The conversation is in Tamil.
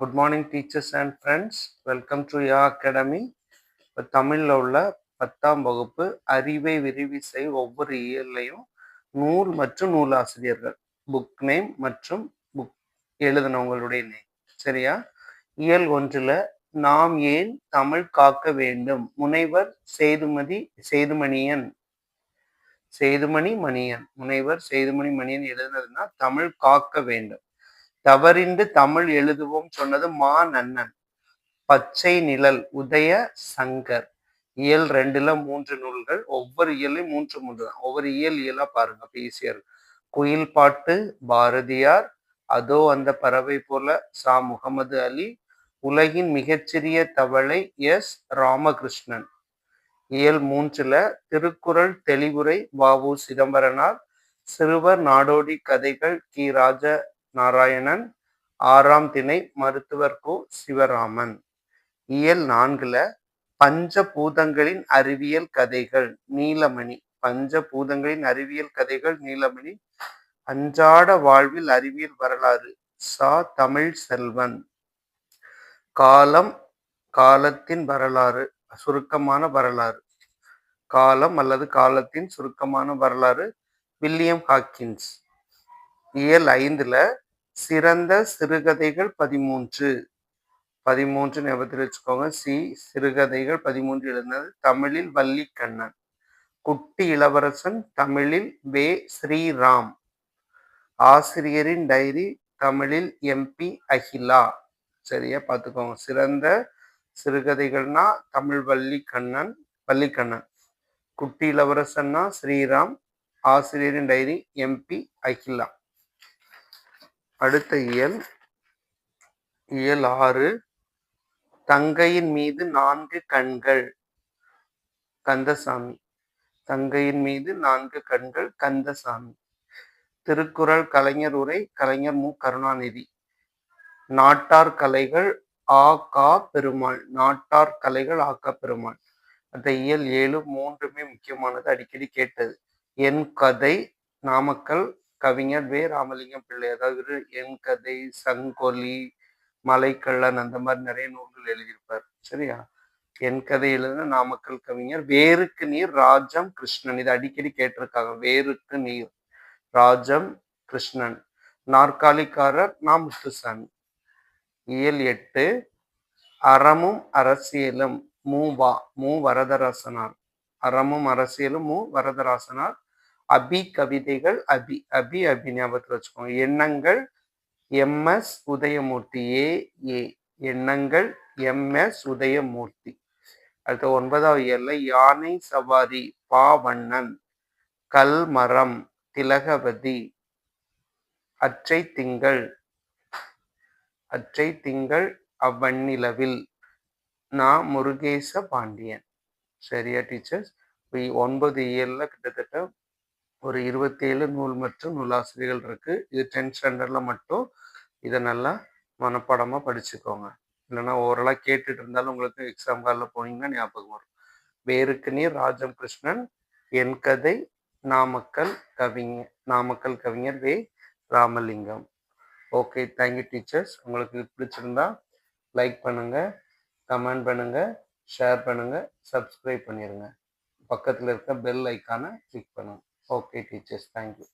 Good morning teachers and friends welcome to yeah academy இப்போ தமிழில் உள்ள பத்தாம் வகுப்பு அறிவை விரிவி செய் ஒவ்வொரு இயல்லையும் நூல் மற்றும் நூலாசிரியர்கள் புக் நேம் மற்றும் புக் எழுதினவங்களுடைய நேம் சரியா? இயல் ஒன்றில் நாம் ஏன் தமிழ் காக்க வேண்டும்? முனைவர் சேதுமதி சேதுமணியன். சேதுமணி மணியன். முனைவர் சேதுமணி மணியன் எழுதுனதுன்னா தமிழ் காக்க வேண்டும். தவறிந்து தமிழ் எழுதுவோம் சொன்னது மா நன்னன். பச்சை நிழல் உதய சங்கர். இயல் ரெண்டுல மூன்று நூல்கள் ஒவ்வொரு இயலையும் மூன்று மூன்று தான். ஒவ்வொரு இயல் இயலா பாருங்க அப்ப ஈஸியா குயில் பாட்டு பாரதியார் அதோ அந்த பறவை போல சா. முகமது அலி உலகின் மிகச்சிறிய தவளை எஸ். ராமகிருஷ்ணன். இயல் மூன்றுல திருக்குறள் தெளிவுரை வாவு சிதம்பரனார் சிறுவர் நாடோடி கதைகள் கி. ராஜ நாராயணன் ஆறாம் திணை மருத்துவர் கு. சிவராமன். இயல் நான்குல பஞ்சபூதங்களின் அறிவியல் கதைகள் நீலமணி. பஞ்சபூதங்களின் அறிவியல் கதைகள் நீலமணி. அன்றாட வாழ்வில் அறிவியல் வரலாறு சா. தமிழ் செல்வன் காலம் காலத்தின் வரலாறு சுருக்கமான வரலாறு. காலம் அல்லது காலத்தின் சுருக்கமான வரலாறு வில்லியம் ஹாக்கின்ஸ். இயல் ஐந்துல சிறந்த சிறுகதைகள் பதிமூன்று. பதிமூன்று ஞாபகத்தில் வச்சுக்கோங்க. சி சிறுகதைகள் பதிமூன்று எழுந்தது தமிழில் வள்ளிக்கண்ணன் குட்டி இளவரசன் தமிழில் வே. ஸ்ரீராம். ஆசிரியரின் டைரி தமிழில் எம்பி அகிலா. சரியா பார்த்துக்கோங்க. சிறந்த சிறுகதைகள்னா தமிழ் வள்ளிக்கண்ணன் வள்ளிக்கண்ணன் குட்டி இளவரசன்னா ஸ்ரீராம். ஆசிரியரின் டைரி எம்பி அகிலா. அடுத்த இயல். இயல் ஆறு. தங்கையின் மீது நான்கு கண்கள். கந்தசாமி. தங்கையின் மீது நான்கு கண்கள். கந்தசாமி. திருக்குறள் கலைஞர் உரை. கலைஞர் மு. கருணாநிதி. நாட்டார் கலைகள் ஆ கா பெருமாள். நாட்டார் கலைகள் ஆ கா பெருமாள். அந்த இயல் ஏழு மூன்றுமே முக்கியமானது அடிக்கடி கேட்டது. என் கதை நாமக்கல் கவிஞர் வே ராமலிங்கம் பிள்ளை அதாவது என் கதை சங்கொலி மலைக்கள்ளன் அந்த மாதிரி நிறைய நூல்கள் எழுதியிருப்பார். சரியா? என் கதை நாமக்கல் கவிஞர் வேருக்கு நீர் ராஜம் கிருஷ்ணன். இது அடிக்கடி கேட்டிருக்காங்க. வேருக்கு நீர் ராஜம் கிருஷ்ணன். நாற்காலிக்காரர் நா முத்துசாமி இயல் எட்டு அறமும் அரசியலும் மு வா மு வரதராசனார் அறமும் அரசியலும் மு வரதராசனார் அபி கவிதைகள் அபி அபி அபி ஞாபகத்தில் வச்சுக்கோங்க. எண்ணங்கள் எம்எஸ் உதயமூர்த்தி ஏ ஏ. எண்ணங்கள் எம்எஸ் உதயமூர்த்தி. அடுத்த ஒன்பதாவது இயர்ல யானை சவாரி பாவண்ணன் கல்மரம் திலகவதி அச்சை திங்கள் அச்சை திங்கள் அவ்வண்ணிலவில் நான் முருகேச பாண்டியன். சரியா டீச்சர்ஸ்? ஒன்பது இயர்ல கிட்டத்தட்ட ஒரு இருபத்தேழு நூல் மற்றும் நூலாசிரியர்கள் இருக்குது இது டென்த் ஸ்டாண்டர்டில் மட்டும் இதை நல்லா மனப்பாடமாக படிச்சுக்கோங்க. இல்லைன்னா ஓரளவு கேட்டுட்டு இருந்தாலும் உங்களுக்கு எக்ஸாம் காலில் போனீங்கன்னா ஞாபகம் வரும். வேருக்கு நீர் ராஜம் கிருஷ்ணன் என் கதை நாமக்கல் கவிஞர் நாமக்கல் கவிஞர் வே Ramalingam. Okay thank you teachers உங்களுக்கு பிடிச்சிருந்தா லைக் பண்ணுங்கள் கமெண்ட் பண்ணுங்கள் ஷேர் பண்ணுங்கள் சப்ஸ்கிரைப் பண்ணிடுங்க பக்கத்தில் இருக்க பெல் ஐக்கானை கிளிக் பண்ணுங்கள் ஓகே டீச்சர்ஸ் தேங்க்யூ